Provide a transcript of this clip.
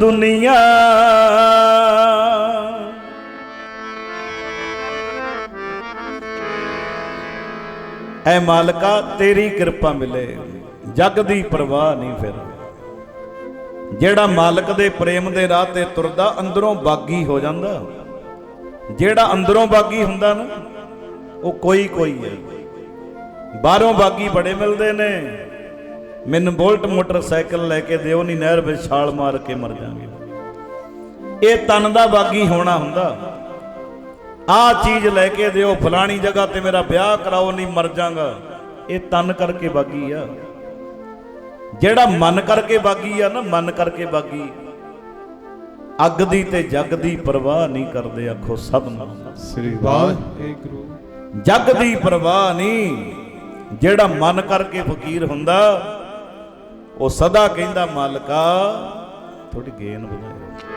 ਦੁਨੀਆ। ਐ ਮਾਲਕਾ, ਤੇਰੀ ਕਿਰਪਾ ਮਿਲੇ। ਜਗ ਦੀ ਪਰਵਾਹ ਨਹੀਂ ਫਿਰ। ਜਿਹੜਾ ਮਾਲਕ ਦੇ ਪ੍ਰੇਮ ਦੇ ਰਾਹ ਤੇ ਤੁਰਦਾ, ਅੰਦਰੋਂ ਬਾਗੀ ਹੋ ਜਾਂਦਾ। ਜਿਹੜਾ ਅੰਦਰੋਂ ਬਾਗੀ ਹੁੰਦਾ ਨਾ, ਉਹ ਕੋਈ ਕੋਈ ਹੈ। ਬਾਹਰੋਂ ਬਾਗੀ ਬੜੇ ਮਿਲਦੇ ਨੇ। ਮੈਨੂੰ ਬੋਲਟ ਮੋਟਰਸਾਈਕਲ ਲੈ ਕੇ ਦਿਓ ਨਹੀਂ ਨਹਿਰ ਵਿੱਚ ਛਾਲ ਮਾਰ ਕੇ ਮਰ ਜਾਵਾਂਗੇ ਇਹ ਤਨ ਦਾ ਬਾਗੀ ਹੋਣਾ ਹੁੰਦਾ। ਆਹ ਚੀਜ਼ ਲੈ ਕੇ ਦਿਓ ਫਲਾਣੀ ਜਗ੍ਹਾ ਤੇ ਮੇਰਾ ਵਿਆਹ ਕਰਾਓ ਨਹੀਂ ਮਰ ਜਾਗਾ। ਇਹ ਤਨ ਕਰਕੇ ਬਾਗੀ ਆ। ਜਿਹੜਾ ਮਨ ਕਰਕੇ ਬਾਗੀ ਆ ਨਾ ਮਨ ਕਰਕੇ ਬਾਗੀ। ਅੱਗ ਦੀ ਤੇ ਜਗ ਦੀ ਪਰਵਾਹ ਨਹੀਂ ਕਰਦੇ ਆਖੋ ਸਭ ਨੂੰ। ਸ੍ਰੀ ਵਾਹਿਗੁਰੂ। ਜਗ ਦੀ ਪਰਵਾਹ ਨਹੀਂ ਜਿਹੜਾ ਮਨ ਕਰਕੇ ਫਕੀਰ ਹੁੰਦਾ ਉਹ ਸਦਾ ਕਹਿੰਦਾ ਮਾਲਕਾ ਥੋੜੀ ਗੇਨ ਵਧਾਇਓ